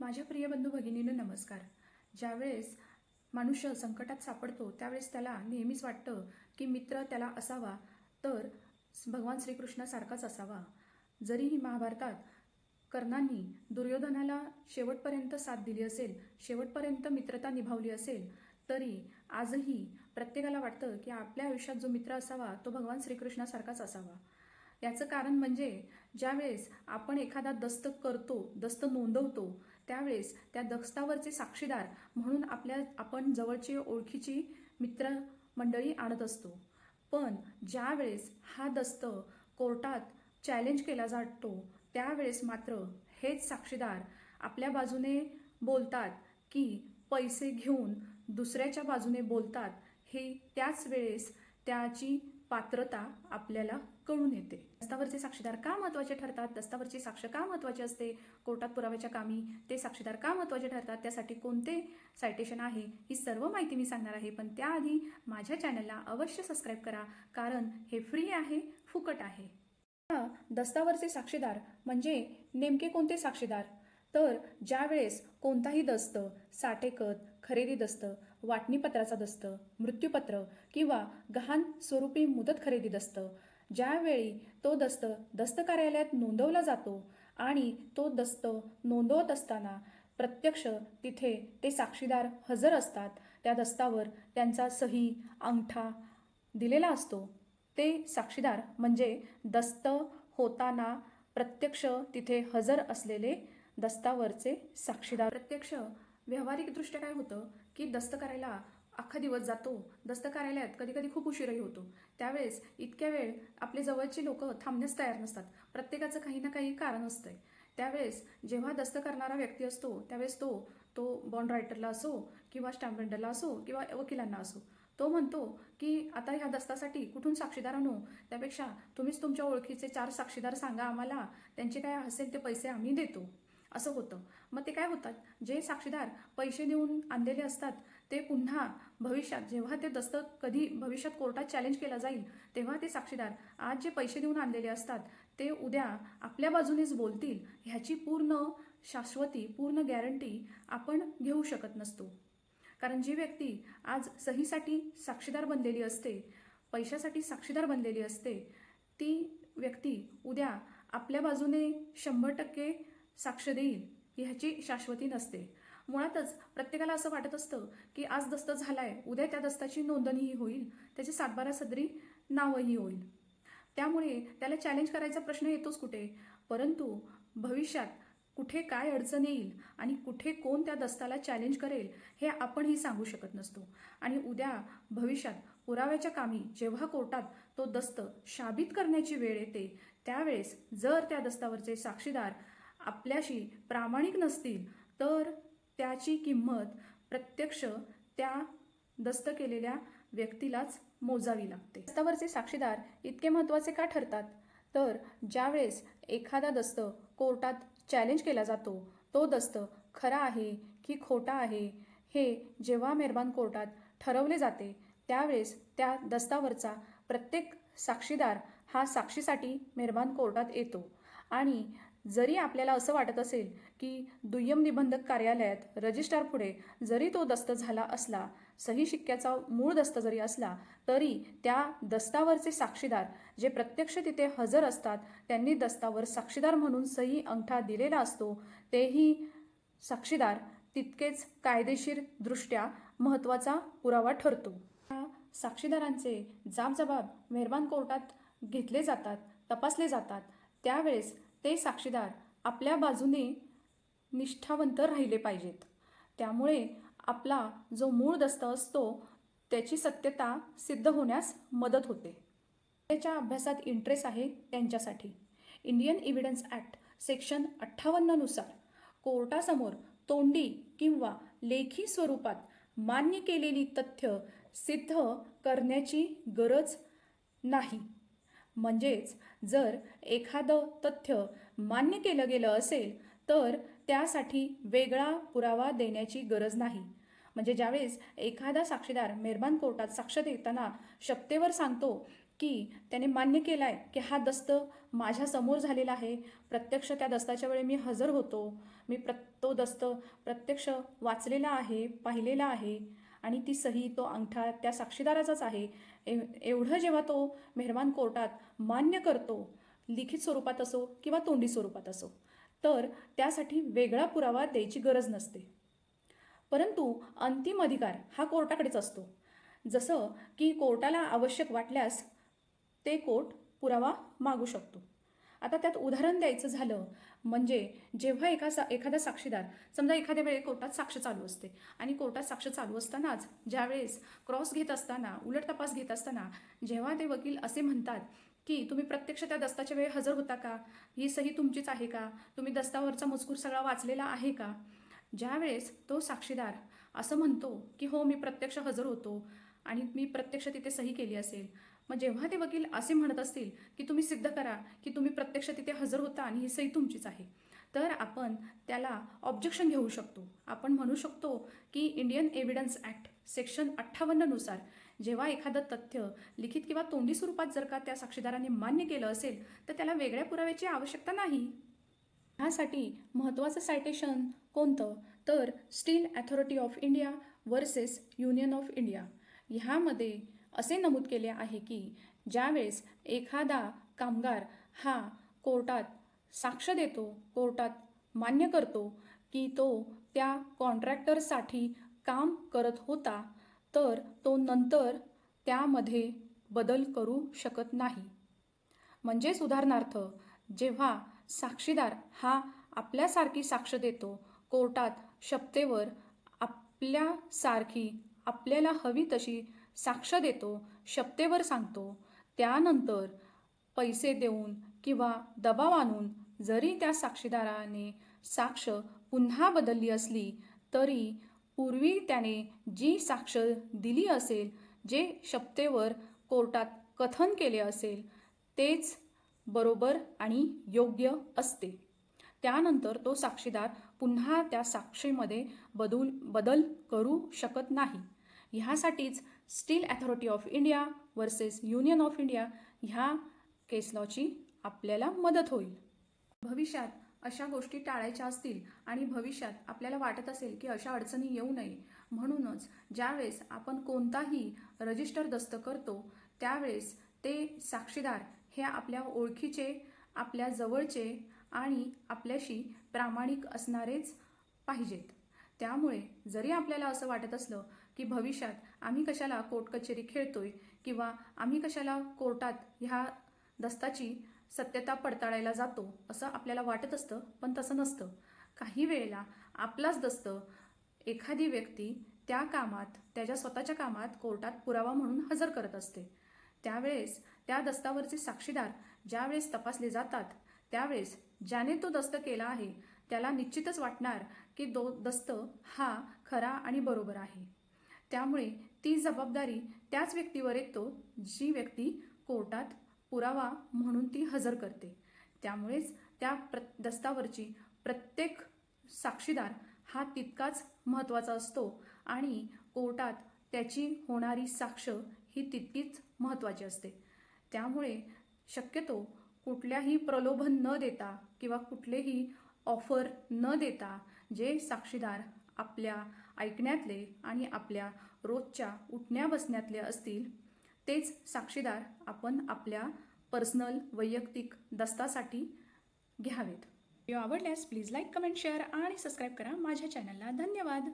माझ्या प्रिय बंधू भगिनींनो नमस्कार. ज्यावेळेस मनुष्य संकटात सापडतो त्यावेळेस त्याला नेहमीच वाटतं की मित्र त्याला असावा तर भगवान श्रीकृष्णासारखाच असावा. जरीही महाभारतात कर्णांनी दुर्योधनाला शेवटपर्यंत साथ दिली असेल शेवटपर्यंत मित्रता निभावली असेल तरी आजही प्रत्येकाला वाटतं की आपल्या आयुष्यात जो मित्र असावा तो भगवान श्रीकृष्णासारखाच असावा. याचं कारण म्हणजे ज्यावेळेस आपण एखादा दस्त करतो दस्त नोंदवतो त्यावेळेस त्या दस्तावरचे साक्षीदार म्हणून आपल्या आपण जवळची ओळखीची मित्र मंडळी आणत असतो. पण ज्यावेळेस हा दस्त कोर्टात चॅलेंज केला जातो त्यावेळेस मात्र हेच साक्षीदार आपल्या बाजूने बोलतात की पैसे घेऊन दुसऱ्याच्या बाजूने बोलतात. हे त्याच वेळेस त्याची पात्रता आपल्याला कळून येते. दस्तावरचे साक्षीदार का महत्त्वाचे ठरतात? दस्तावरची साक्ष का महत्त्वाची असते? कोर्टात पुराव्याच्या कामी ते साक्षीदार का महत्त्वाचे ठरतात? त्यासाठी कोणते सायटेशन आहे? ही सर्व माहिती मी सांगणार आहे. पण त्याआधी माझ्या चॅनलला अवश्य सबस्क्राईब करा. कारण हे फ्री आहे फुकट आहे. दस्तावरचे साक्षीदार म्हणजे नेमके कोणते साक्षीदार? तर ज्यावेळेस कोणताही दस्त साठेकत खरेदी दस्त वाटणीपत्राचा दस्त मृत्यूपत्र किंवा गहाण स्वरूपी मुदत खरेदी दस्त. ज्यावेळी तो दस्त दस्त कार्यालयात नोंदवला जातो आणि तो दस्त नोंदवत असताना प्रत्यक्ष तिथे ते साक्षीदार हजर असतात त्या दस्तावर त्यांचा सही अंगठा दिलेला असतो. ते साक्षीदार म्हणजे दस्त होताना प्रत्यक्ष तिथे हजर असलेले दस्तावरचे साक्षीदार. प्रत्यक्ष व्यावहारिकदृष्ट्या काय होतं की दस्त करायला अख्खा दिवस जातो. दस्त कार्यालयात कधी कधी खूप उशीरही होतो. त्यावेळेस इतक्या वेळ आपले जवळची लोक थांबण्यास तयार नसतात. प्रत्येकाचं काही ना काही कारण असतंय. त्यावेळेस जेव्हा दस्त करणारा व्यक्ती असतो त्यावेळेस तो तो बॉन्ड रायटरला असो किंवा स्टॅम्प वेंडरला असो किंवा वकिलांना असो तो म्हणतो की आता ह्या दस्तासाठी कुठून साक्षीदार आणू? त्यापेक्षा तुम्हीच तुमच्या ओळखीचे चार साक्षीदार सांगा आम्हाला. त्यांचे काय असेल ते पैसे आम्ही देतो. असं होतं. मग ते काय होतात? जे साक्षीदार पैसे देऊन आणलेले असतात ते पुन्हा भविष्यात जेव्हा ते दस्त कधी भविष्यात कोर्टात चॅलेंज केला जाईल तेव्हा ते साक्षीदार आज जे पैसे देऊन आणलेले असतात ते उद्या आपल्या बाजूनेच बोलतील ह्याची पूर्ण शाश्वती पूर्ण गॅरंटी आपण घेऊ शकत नसतो. कारण जी व्यक्ती आज सहीसाठी साक्षीदार बनलेली असते पैशासाठी साक्षीदार बनलेली असते ती व्यक्ती उद्या आपल्या बाजूने शंभर टक्के साक्ष देईल ह्याची शाश्वती नसते. मुळातच प्रत्येकाला असं वाटत असतं की आज दस्त झालाय उद्या त्या दस्ताची नोंदणीही होईल त्याची सातबारा सदरी नावही होईल. त्यामुळे त्याला चॅलेंज करायचा प्रश्न येतोच कुठे? परंतु भविष्यात कुठे काय अडचण येईल आणि कुठे कोण त्या दस्ताला चॅलेंज करेल हे आपणही सांगू शकत नसतो. आणि उद्या भविष्यात पुराव्याच्या कामी जेव्हा कोर्टात तो दस्त शाबित करण्याची वेळ येते त्यावेळेस जर त्या दस्तावरचे साक्षीदार आपल्याशी प्रामाणिक नसतील तर त्याची किंमत प्रत्यक्ष त्या दस्त केलेल्या व्यक्तीलाच मोजावी लागते. दस्तावरचे साक्षीदार इतके महत्त्वाचे का ठरतात? तर ज्यावेळेस एखादा दस्त कोर्टात चॅलेंज केला जातो तो दस्त खरा आहे की खोटा आहे हे जेव्हा मेहरबान कोर्टात ठरवले जाते त्यावेळेस त्या दस्तावरचा प्रत्येक साक्षीदार हा साक्षीसाठी मेहरबान कोर्टात येतो आणि जरी आपल्याला असं वाटत असेल की दुय्यम निबंधक कार्यालयात रजिस्ट्रार पुढे जरी तो दस्त झाला असला सही शिक्क्याचा मूळ दस्त जरी असला तरी त्या दस्तावरचे साक्षीदार जे प्रत्यक्ष तिथे हजर असतात त्यांनी दस्तावर साक्षीदार म्हणून सही अंगठा दिलेला असतो तेही साक्षीदार तितकेच कायदेशीरदृष्ट्या महत्त्वाचा पुरावा ठरतो. साक्षीदारांचे जाबजबाब मेहरबान कोर्टात घेतले जातात तपासले जातात. त्यावेळेस ते साक्षीदार आपल्या बाजूने निष्ठावंत राहिले पाहिजेत. त्यामुळे आपला जो मूळ दस्त असतो त्याची सत्यता सिद्ध होण्यास मदत होते. त्याच्या अभ्यासात इंटरेस्ट आहे त्यांच्यासाठी. इंडियन इव्हिडन्स ॲक्ट सेक्शन अठ्ठावन्ननुसार कोर्टासमोर तोंडी किंवा लेखी स्वरूपात मान्य केलेली तथ्य सिद्ध करण्याची गरज नाही. म्हणजेच जर एखादं तथ्य मान्य केलं गेलं असेल तर त्यासाठी वेगळा पुरावा देण्याची गरज नाही. म्हणजे ज्यावेळेस एखादा साक्षीदार मेहरबान कोर्टात साक्ष देताना शक्तेवर सांगतो की त्याने मान्य केला आहे की हा दस्त माझ्यासमोर झालेला आहे प्रत्यक्ष त्या दस्ताच्या वेळी मी हजर होतो मी प्र तो दस्त प्रत्यक्ष वाचलेला आहे पाहिलेला आहे आणि ती सही तो अंगठा त्या साक्षीदाराचाच आहे. एव एवढं जेव्हा तो मेहरबान कोर्टात मान्य करतो लिखित स्वरूपात असो किंवा तोंडी स्वरूपात असो तर त्यासाठी वेगळा पुरावा द्यायची गरज नसते. परंतु अंतिम अधिकार हा कोर्टाकडेच असतो. जसं की कोर्टाला आवश्यक वाटल्यास ते कोर्ट पुरावा मागू शकतो. आता त्यात उदाहरण द्यायचं झालं म्हणजे जेव्हा एका सा एखादा साक्षीदार समजा एखाद्या वेळी कोर्टात साक्ष चालू असते आणि कोर्टात साक्ष चालू असतानाच ज्यावेळेस क्रॉस घेत असताना उलट तपास घेत असताना जेव्हा ते वकील असे म्हणतात की तुम्ही प्रत्यक्ष त्या दस्ताच्या वेळी हजर होता का? ही सही तुमचीच आहे का? तुम्ही दस्तावरचा मजकूर सगळा वाचलेला आहे का? ज्यावेळेस तो साक्षीदार असं म्हणतो की हो मी प्रत्यक्ष हजर होतो आणि मी प्रत्यक्ष तिथे सही केली असेल. मग जेव्हा ते वकील असे म्हणत असतील की तुम्ही सिद्ध करा की तुम्ही प्रत्यक्ष तिथे हजर होता आणि ही सही तुमचीच आहे तर आपण त्याला ऑब्जेक्शन घेऊ शकतो. आपण म्हणू शकतो की इंडियन एव्हिडन्स ॲक्ट सेक्शन अठ्ठावन्ननुसार जेव्हा एखादं तथ्य लिखित किंवा तोंडी स्वरूपात जर का त्या साक्षीदाराने मान्य केलं असेल तर त्याला वेगळ्या पुराव्याची आवश्यकता नाही. ह्यासाठी महत्त्वाचं सायटेशन कोणतं? तर Steel Authority of India versus Union of India ह्यामध्ये असे नमूद केले आहे की ज्यावेळेस एखादा कामगार हा कोर्टात साक्ष देतो कोर्टात मान्य करतो की तो त्या कॉन्ट्रॅक्टरसाठी काम करत होता तर तो नंतर त्यामध्ये बदल करू शकत नाही. म्हणजेच उदाहरणार्थ जेव्हा साक्षीदार हा आपल्यासारखी साक्ष देतो कोर्टात शपथेवर आपल्यासारखी आपल्याला हवी तशी साक्ष देतो शपतेवर सांगतो. त्यानंतर पैसे देऊन किंवा दबाव आणून जरी त्या साक्षीदाराने साक्ष पुन्हा बदलली असली तरी पूर्वी त्याने जी साक्ष दिली असेल जे शपतेवर कोर्टात कथन केले असेल तेच बरोबर आणि योग्य असते. त्यानंतर तो साक्षीदार पुन्हा त्या साक्षीमध्ये बदल बदल करू शकत नाही. ह्यासाठीच Steel Authority of India versus Union of India ह्या केस लॉची आपल्याला मदत होईल. भविष्यात अशा गोष्टी टाळायच्या असतील आणि भविष्यात आपल्याला वाटत असेल की अशा अडचणी येऊ नये म्हणूनच ज्यावेळेस आपण कोणताही रजिस्टर दस्त करतो त्यावेळेस ते साक्षीदार हे आपल्या ओळखीचे आपल्या जवळचे आणि आपल्याशी प्रामाणिक असणारेच पाहिजेत. त्यामुळे जरी आपल्याला असं वाटत असलं की भविष्यात आम्ही कशाला कोर्ट कचेरी खेळतोय किंवा आम्ही कशाला कोर्टात ह्या दस्ताची सत्यता पडताळायला जातो असं आपल्याला वाटत असतं पण तसं नसतं. काही वेळेला आपलाच दस्त एखादी व्यक्ती त्या कामात त्याच्या स्वतःच्या कामात कोर्टात पुरावा म्हणून हजर करत असते. त्यावेळेस त्या दस्तावरचे साक्षीदार ज्यावेळेस तपासले जातात त्यावेळेस ज्याने तो दस्त केला आहे त्याला निश्चितच वाटणार की दो दस्त हा खरा आणि बरोबर आहे. त्यामुळे ती जबाबदारी त्याच व्यक्तीवर येतो जी व्यक्ती कोर्टात पुरावा म्हणून ती हजर करते. त्यामुळेच त्या प्र दस्तावरची प्रत्येक साक्षीदार हा तितकाच महत्त्वाचा असतो आणि कोर्टात त्याची होणारी साक्ष ही तितकीच महत्त्वाची असते. त्यामुळे शक्यतो कुठल्याही प्रलोभन न देता किंवा कुठलेही ऑफर न देता जे साक्षीदार आपल्या ऐकण्यातले आणि आपल्या रोजच्या उठण्या बसण्यातले असतील तेच साक्षीदार आपण आपल्या पर्सनल वैयक्तिक दस्तासाठी घ्यावेत. व्हिडिओ आवडल्यास प्लीज लाईक कमेंट शेअर आणि सबस्क्राईब करा. माझ्या चॅनलला धन्यवाद.